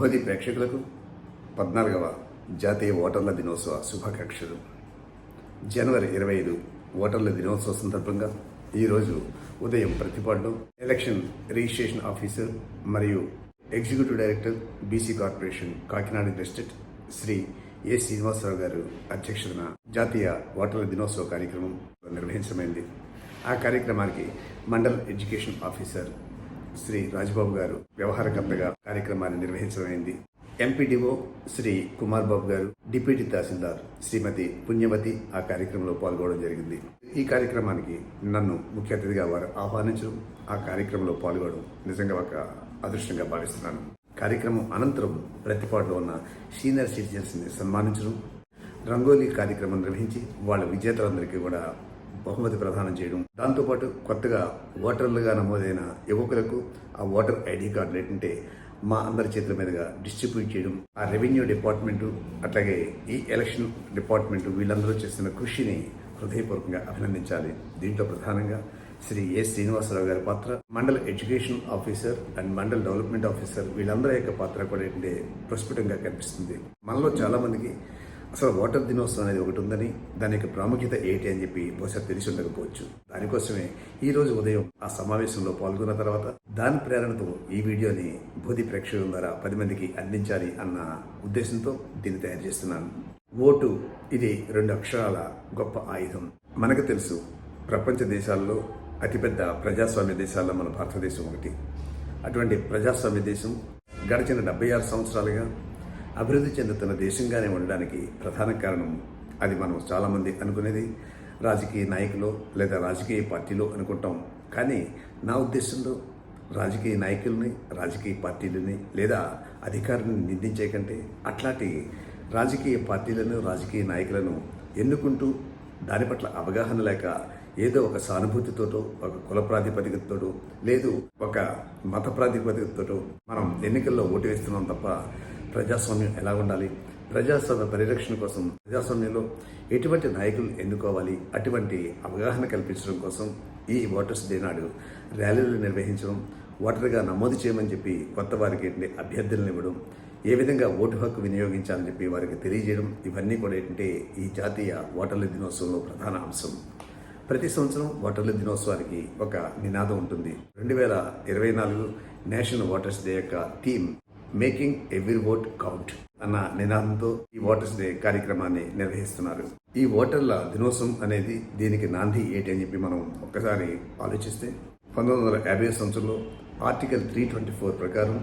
భోది ప్రేక్షకులకు పద్నాలుగవ జాతీయ ఓటర్ల దినోత్సవ శుభాకాంక్షలు. జనవరి ఇరవై ఐదు ఓటర్ల దినోత్సవ సందర్భంగా ఈరోజు ఉదయం ప్రతిపాడులో ఎలక్షన్ రిజిస్ట్రేషన్ ఆఫీసర్ మరియు executive director BC corporation Kakinada district Shri A Srinivasarao గారు అధ్యక్షతన జాతీయ ఓటర్ల దినోత్సవ కార్యక్రమం నిర్వహించమైంది ఆ కార్యక్రమానికి మండల్ ఎడ్యుకేషన్ ఆఫీసర్ శ్రీ రాజబాబు గారు వ్యవహారకర్తగా కార్యక్రమాన్ని నిర్వహించడమైంది. ఎంపీడీఓ శ్రీ కుమార్ బాబు గారు డిప్యూటీ తహసీల్దార్ శ్రీమతి పుణ్యవతి ఆ కార్యక్రమంలో పాల్గొనడం జరిగింది. ఈ కార్యక్రమానికి నన్ను ముఖ్య అతిథిగా వారు ఆహ్వానించడం ఆ కార్యక్రమంలో పాల్గొనడం నిజంగా ఒక అదృష్టంగా భావిస్తున్నాను. కార్యక్రమం అనంతరం ప్రతిపాటులో ఉన్న సీనియర్ సిటిజన్స్ని సన్మానించడం రంగోలీ కార్యక్రమం నిర్వహించి వాళ్ళ విజేతలందరికీ కూడా బహుమతి ప్రదానం చేయడం. దాంతోపాటు కొత్తగా ఓటర్లుగా నమోదైన యువకులకు ఆ ఓటర్ ఐడి కార్డు ఏంటంటే మా అందరి చేతుల మీదుగా డిస్ట్రిబ్యూట్ చేయడం. ఆ రెవెన్యూ డిపార్ట్మెంటు అట్లాగే ఈ ఎలక్షన్ డిపార్ట్మెంటు వీళ్ళందరూ చేస్తున్న కృషిని హృదయపూర్వకంగా అభినందించాలి. దీంట్లో ప్రధానంగా శ్రీ ఏ శ్రీనివాసరావు గారి పాత్ర మండల education officer and mandal development officer వీళ్ళందరి యొక్క పాత్ర కూడా ఏంటంటే ప్రస్ఫుటంగా కనిపిస్తుంది. మనలో చాలామందికి అసలు ఓటర్ దినోత్సవం అనేది ఒకటి ఉందని దాని యొక్క ప్రాముఖ్యత ఏంటి అని చెప్పి బహుశా తెలిసి ఉండకపోవచ్చు. దానికోసమే ఈ రోజు ఉదయం ఆ సమావేశంలో పాల్గొన్న తర్వాత దాని ప్రేరణతో ఈ వీడియోని బోధి ప్రేక్షకుల ద్వారా పది మందికి అందించాలి అన్న ఉద్దేశంతో దీన్ని తయారు చేస్తున్నాను. ఓటు ఇది రెండు అక్షరాల గొప్ప ఆయుధం. మనకు తెలుసు ప్రపంచ దేశాల్లో అతిపెద్ద ప్రజాస్వామ్య దేశాల్లో మన భారతదేశం ఒకటి. అటువంటి ప్రజాస్వామ్య దేశం గడిచిన డెబ్బై ఆరు సంవత్సరాలుగా అభివృద్ధి చెందుతున్న దేశంగానే ఉండడానికి ప్రధాన కారణం అది మనం చాలామంది అనుకునేది. రాజకీయ నాయకులు లేదా రాజకీయ పార్టీలు అనుకుంటాం. కానీ నా ఉద్దేశంలో రాజకీయ నాయకుల్ని రాజకీయ పార్టీలని లేదా అధికారులను నిందించే కంటే అట్లాంటి రాజకీయ పార్టీలను రాజకీయ నాయకులను ఎన్నుకుంటూ దాని పట్ల అవగాహన లేక ఏదో ఒక సానుభూతితోటో ఒక కుల ప్రాతిపదికతోటో లేదు ఒక మత ప్రాతిపదికతోటో మనం ఎన్నికల్లో ఓటు వేస్తున్నాం తప్ప ప్రజాస్వామ్యం ఎలా ఉండాలి? ప్రజాస్వామ్య పరిరక్షణ కోసం ప్రజాస్వామ్యంలో ఎటువంటి నాయకులు ఎన్నుకోవాలి? అటువంటి అవగాహన కల్పించడం కోసం ఈ ఓటర్స్ డే నాడు ర్యాలీలు నిర్వహించడం ఓటర్గా నమోదు చేయమని చెప్పి కొత్త వారికి అభ్యర్థులను ఇవ్వడం ఏ విధంగా ఓటు హక్కు వినియోగించాలని చెప్పి వారికి తెలియజేయడం ఇవన్నీ కూడా ఏంటంటే ఈ జాతీయ ఓటర్ల దినోత్సవంలో ప్రధాన అంశం. ప్రతి సంవత్సరం ఓటర్ల దినోత్సవానికి ఒక నినాదం ఉంటుంది. రెండు వేల ఇరవై నాలుగు నేషనల్ ఓటర్స్ డే యొక్క theme making every vote count అన్న నినాదంతో ఈ ఓటర్స్ డే కార్యక్రమాన్ని నిర్వహిస్తున్నారు. ఈ ఓటర్ల దినోత్సవం అనేది దీనికి నాంది ఏంటి అని చెప్పి మనం ఒక్కసారి ఆలోచిస్తే పంతొమ్మిది వందల యాభై సంవత్సరంలో ఆర్టికల్ త్రీ ట్వంటీ ఫోర్ ప్రకారం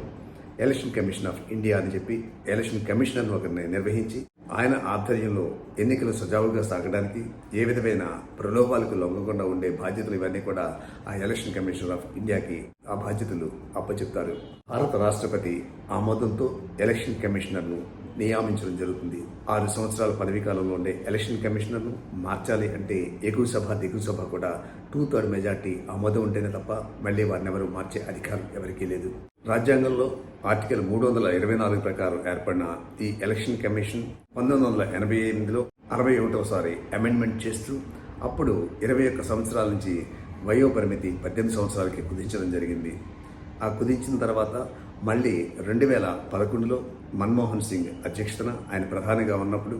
ఎలక్షన్ కమిషన్ ఆఫ్ ఇండియా అని చెప్పి ఎలక్షన్ కమిషనర్ ఒకరిని నిర్వహించి ఆయన ఆధ్వర్యంలో ఎన్నికలు సజావుగా సాగడానికి ఏ విధమైన ప్రలోభాలకు లొంగకుండా ఉండే బాధ్యతలు ఇవన్నీ కూడా ఆ ఎలక్షన్ కమిషనర్ ఆఫ్ ఇండియాకి ఆ బాధ్యతలు అప్పచెప్తారు. భారత రాష్ట్రపతి ఆమోదంతో ఎలక్షన్ కమిషనర్ను నియామించడం జరుగుతుంది. ఆరు సంవత్సరాల పదవీ కాలంలో ఉండే ఎలక్షన్ కమిషనర్ను మార్చాలి అంటే ఎగువ సభ దిగువ సభ కూడా టూ థర్డ్ మెజార్టీ ఆమోదం ఉంటేనే తప్ప మళ్ళీ వారిని ఎవరు మార్చే అధికారం ఎవరికీ లేదు. రాజ్యాంగంలో ఆర్టికల్ మూడు వందల ఇరవై నాలుగు ప్రకారం ఏర్పడిన ఈ ఎలక్షన్ కమిషన్ పంతొమ్మిది వందల ఎనభై ఎనిమిదిలో అరవై ఒకటోసారి అమెండ్మెంట్ చేస్తూ అప్పుడు ఇరవై ఒక్క సంవత్సరాల నుంచి వయో పరిమితి పద్దెనిమిది సంవత్సరాలకి కుదించడం జరిగింది. ఆ కుదించిన తర్వాత మళ్ళీ రెండు వేల పదకొండులో మన్మోహన్ సింగ్ అధ్యక్షతన ఆయన ప్రధానిగా ఉన్నప్పుడు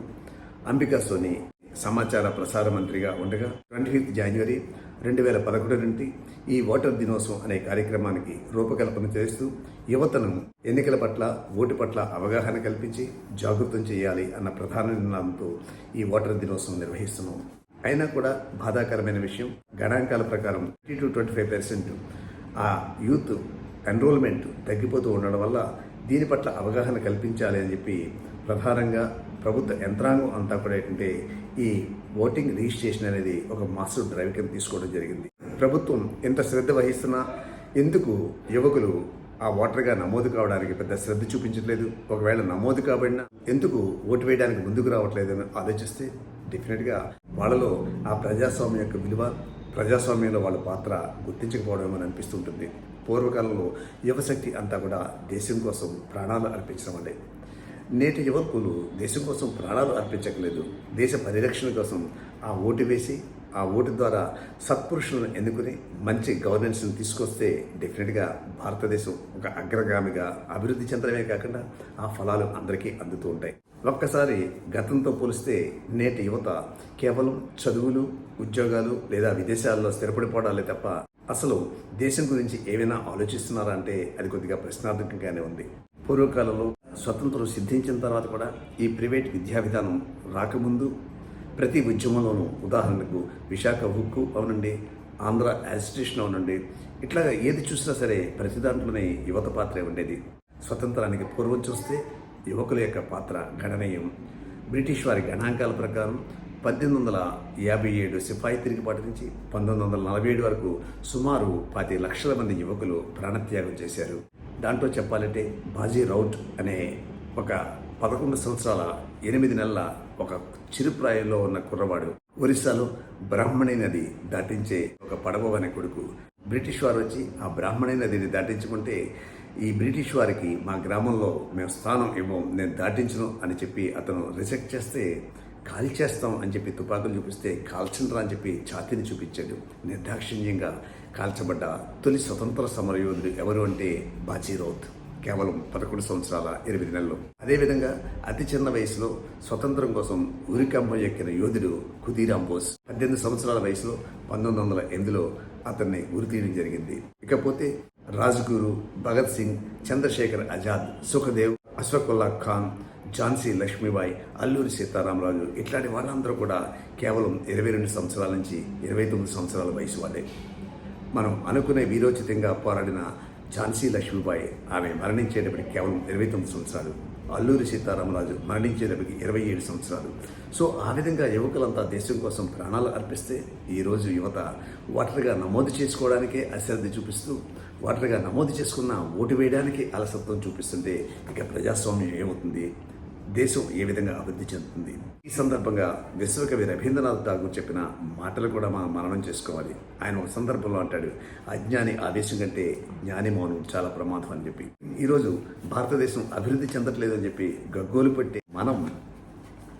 అంబికా సోని సమాచార ప్రసార మంత్రిగా ఉండగా ట్వంటీ ఫిఫ్త్ జనవరి రెండు వేల పదకొండు నుండి ఈ ఓటర్ దినోత్సవం అనే కార్యక్రమానికి రూపకల్పన చేస్తూ యువతను ఎన్నికల పట్ల ఓటు పట్ల అవగాహన కల్పించి జాగృతం చేయాలి అన్న ప్రధాన నిర్ణయంతో ఈ ఓటర్ దినోత్సవం నిర్వహిస్తున్నాం. అయినా కూడా బాధాకరమైన విషయం గణాంకాల ప్రకారం twenty two twenty five percent ఆ యూత్ ఎన్రోల్మెంట్ తగ్గిపోతూ ఉండడం వల్ల దీని పట్ల అవగాహన కల్పించాలి అని చెప్పి ప్రధానంగా ప్రభుత్వ యంత్రాంగం అంతా కూడా ఏంటంటే ఈ ఓటింగ్ రిజిస్ట్రేషన్ అనేది ఒక మాస్టర్ డ్రైవ్ కింద తీసుకోవడం జరిగింది. ప్రభుత్వం ఎంత శ్రద్ధ వహిస్తున్నా ఎందుకు యువకులు ఆ ఓటర్గా నమోదు కావడానికి పెద్ద శ్రద్ధ చూపించట్లేదు? ఒకవేళ నమోదు కాబడినా ఎందుకు ఓటు వేయడానికి ముందుకు రావట్లేదు అని ఆలోచిస్తే డెఫినెట్గా వాళ్ళలో ఆ ప్రజాస్వామ్యం యొక్క విలువ ప్రజాస్వామ్యంలో వాళ్ళ పాత్ర గుర్తించకపోవడం అని అనిపిస్తుంటుంది పూర్వకాలంలో యువశక్తి అంతా కూడా దేశం కోసం ప్రాణాలు అర్పించడం అండి నేటి యువకులు దేశం కోసం ప్రాణాలు అర్పించట్లేదు దేశ పరిరక్షణ కోసం ఆ ఓటు వేసి ఆ ఓటు ద్వారా సత్పురుషులను ఎన్నుకుని మంచి గవర్నెన్స్ని తీసుకొస్తే డెఫినెట్గా భారతదేశం ఒక అగ్రగామిగా అభివృద్ధి చెందడమే కాకుండా ఆ ఫలాలు అందరికీ అందుతూ ఉంటాయి. ఒక్కసారి గతంతో పోలిస్తే నేటి యువత కేవలం చదువులు ఉద్యోగాలు లేదా విదేశాల్లో స్థిరపడిపోవడాలే తప్ప అసలు దేశం గురించి ఏమైనా ఆలోచిస్తున్నారా అంటే అది కొద్దిగా ప్రశ్నార్థకంగానే ఉంది. పూర్వకాలంలో స్వతంత్రం సిద్ధించిన తర్వాత కూడా ఈ ప్రైవేట్ విద్యా విధానం రాకముందు ప్రతి ఉద్యమంలోనూ ఉదాహరణకు విశాఖ హుక్కు అవునండి ఆంధ్ర యాజిటేషన్ అవునండి ఇట్లా ఏది చూసినా సరే ప్రతి దాంట్లోనే యువత పాత్రే ఉండేది. స్వతంత్రానికి పూర్వం చూస్తే యువకుల యొక్క పాత్ర గణనీయం. బ్రిటిష్ వారి గణాంకాల ప్రకారం పద్దెనిమిది వందల యాభై ఏడు సిపాయి తిరుగుబాటు నుంచి పంతొమ్మిది వందల నలభై ఏడు వరకు సుమారు పది లక్షల మంది యువకులు ప్రాణత్యాగం చేశారు. దాంట్లో చెప్పాలంటే బాజీ రౌట్ అనే ఒక పదకొండు సంవత్సరాల ఎనిమిది నెలల ఒక చిరుప్రాయంలో ఉన్న కుర్రవాడు. ఒరిస్సాలో బ్రాహ్మణి నది దాటించే ఒక పడవ అనే కొడుకు. బ్రిటిష్ వారు వచ్చి ఆ బ్రాహ్మణి నదిని దాటించుకుంటే ఈ బ్రిటిష్ వారికి మా గ్రామంలో మేము స్థానం ఇవ్వం నేను దాటించను అని చెప్పి అతను రిజెక్ట్ చేస్తే కాల్చేస్తాం అని చెప్పి తుపాకులు చూపిస్తే కాల్చండ్రా అని చెప్పి ఛాతీని చూపించాడు. నిర్దాక్షిణ్యంగా కాల్చబడ్డ తొలి స్వతంత్ర సమరయోధుడు ఎవరు అంటే బాజీరౌత్ కేవలం పదకొండు సంవత్సరాల ఎనిమిది నెలలు. అదేవిధంగా అతి చిన్న వయసులో స్వతంత్రం కోసం ఉరికంబం ఎక్కిన యోధుడు ఖుదీరాం బోస్. పద్దెనిమిది సంవత్సరాల వయసులో పంతొమ్మిది వందల ఎనిమిదిలో అతన్ని ఉరితీయడం జరిగింది. ఇకపోతే రాజ్గురు భగత్ సింగ్ చంద్రశేఖర్ ఆజాద్ సుఖదేవ్ అశ్వకుల్లా ఖాన్ ఝాన్సీ లక్ష్మీబాయి అల్లూరి సీతారామరాజు ఇట్లాంటి వాళ్ళందరూ కూడా కేవలం ఇరవై రెండు సంవత్సరాల నుంచి ఇరవై తొమ్మిది సంవత్సరాల వయసు వాళ్ళే. మనం అనుకునే వీరోచితంగా పోరాడిన ఝాన్సీ లక్ష్మీబాయి ఆమె మరణించేటప్పటికి కేవలం ఇరవై తొమ్మిది సంవత్సరాలు. అల్లూరి సీతారామరాజు మరణించేటప్పటికి ఇరవై ఏడు సంవత్సరాలు. సో ఆ విధంగా యువకులంతా దేశం కోసం ప్రాణాలు అర్పిస్తే ఈరోజు యువత ఓటర్గా నమోదు చేసుకోవడానికే అశ్రద్ధ చూపిస్తూ ఓటర్గా నమోదు చేసుకున్న ఓటు వేయడానికి అలసత్వం చూపిస్తుంటే ఇక ప్రజాస్వామ్యం ఏమవుతుంది? దేశం ఏ విధంగా అభివృద్ధి చెందుతుంది? ఈ సందర్భంగా విశ్వకవి రవీంద్రనాథ్ ఠాగూర్ చెప్పిన మాటలు కూడా మనం మననం చేసుకోవాలి. ఆయన ఒక సందర్భంలో అంటాడు అజ్ఞాని ఆదేశం కంటే జ్ఞాని మౌనం చాలా ప్రమాదం అని చెప్పి. ఈరోజు భారతదేశం అభివృద్ధి చెందట్లేదని చెప్పి గగ్గోలు పెట్టి మనం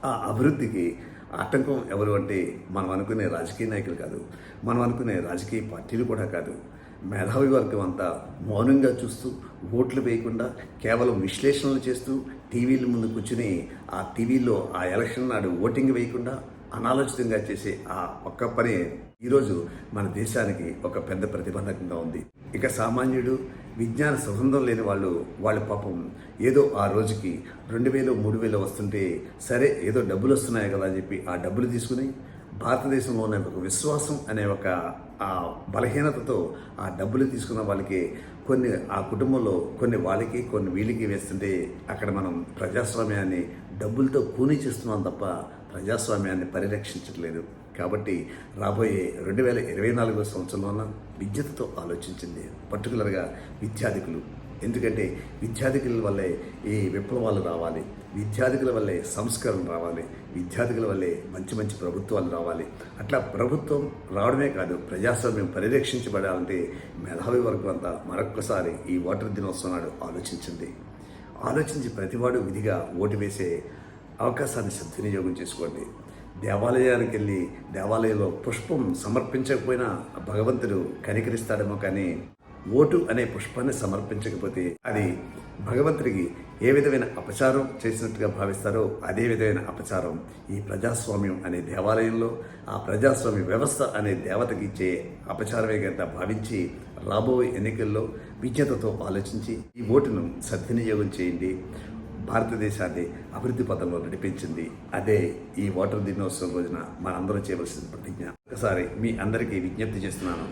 ఆ అభివృద్ధికి ఆటంకం ఎవరు అంటే మనం అనుకునే రాజకీయ నాయకులు కాదు మనం అనుకునే రాజకీయ పార్టీలు కూడా కాదు. మేధావి వర్గం అంతా మౌనంగా చూస్తూ ఓట్లు వేయకుండా కేవలం విశ్లేషణలు చేస్తూ టీవీల ముందు కూర్చుని ఆ టీవీలో ఆ ఎలక్షన్ నాడు ఓటింగ్ వేయకుండా అనాలోచితంగా చేసే ఆ ఒక్క పని ఈరోజు మన దేశానికి ఒక పెద్ద ప్రతిబంధకంగా ఉంది. ఇక సామాన్యుడు విజ్ఞాన సుగంధం లేని వాళ్ళు వాళ్ళ పాపం ఏదో ఆ రోజుకి రెండు వేలు మూడు వేలు వస్తుంటే సరే ఏదో డబ్బులు వస్తున్నాయి కదా అని చెప్పి ఆ డబ్బులు తీసుకుని భారతదేశంలో ఉన్న ఒక విశ్వాసం అనే ఒక ఆ బలహీనతతో ఆ డబ్బులు తీసుకున్న వాళ్ళకి కొన్ని ఆ కుటుంబంలో కొన్ని వాళ్ళకి కొన్ని వీళ్ళకి వేస్తుంటే అక్కడ మనం ప్రజాస్వామ్యాన్ని డబ్బులతో కూనీ చేస్తున్నాం తప్ప ప్రజాస్వామ్యాన్ని పరిరక్షించట్లేదు. కాబట్టి రాబోయే రెండు వేల ఇరవై నాలుగో సంవత్సరంలోన విద్యతో ఆలోచించింది పర్టికులర్గా విద్యాధికులు. ఎందుకంటే విద్యార్థికుల వల్లే ఈ విప్లవాలు రావాలి విద్యార్థికుల వల్లే సంస్కరణ రావాలి విద్యార్థికుల వల్లే మంచి మంచి ప్రభుత్వాలు రావాలి. అట్లా ప్రభుత్వం రావడమే కాదు ప్రజాస్వామ్యం పరిరక్షించబడాలంటే మేధావి వర్గం అంతా మరొక్కసారి ఈ ఓటర్ దినోత్సవం నాడు ఆలోచించింది. ఆలోచించి ప్రతివాడు విధిగా ఓటు వేసే అవకాశాన్ని సద్వినియోగం చేసుకోండి. దేవాలయానికి వెళ్ళి దేవాలయంలో పుష్పం సమర్పించకపోయినా భగవంతుడు కనికరిస్తాడేమో కానీ ఓటు అనే పుష్పాన్ని సమర్పించకపోతే అది భగవంతుడికి ఏ విధమైన అపచారం చేసినట్టుగా భావిస్తారో అదే విధమైన అపచారం ఈ ప్రజాస్వామ్యం అనే దేవాలయంలో ఆ ప్రజాస్వామ్య వ్యవస్థ అనే దేవతకి ఇచ్చే అపచారమే కనుక భావించి రాబోయే ఎన్నికల్లో విజ్ఞతతో ఆలోచించి ఈ ఓటును సద్వినియోగం చేయండి. భారతదేశాన్ని అభివృద్ధి పథంలో నడిపించింది. అదే ఈ ఓటర్ దినోత్సవం రోజున మనందరం చేయవలసిన ప్రతిజ్ఞ. ఒకసారి మీ అందరికీ విజ్ఞప్తి చేస్తున్నాను.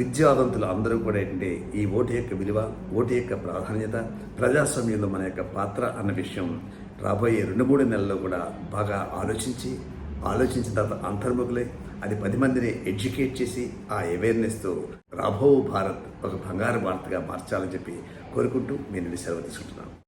విద్యావంతులు అందరూ కూడా ఏంటంటే ఈ ఓటు యొక్క విలువ ఓటు యొక్క ప్రాధాన్యత ప్రజాస్వామ్యంలో మన యొక్క పాత్ర అన్న విషయం రాబోయే రెండు మూడు నెలల్లో కూడా బాగా ఆలోచించి ఆలోచించిన తర్వాత అంతర్ముఖులై అది పది మందిని ఎడ్యుకేట్ చేసి ఆ అవేర్నెస్తో రాబో భారత్ ఒక బంగారు భారత్గా మార్చాలని చెప్పి కోరుకుంటూ నేను సెలవు తీసుకుంటున్నాను.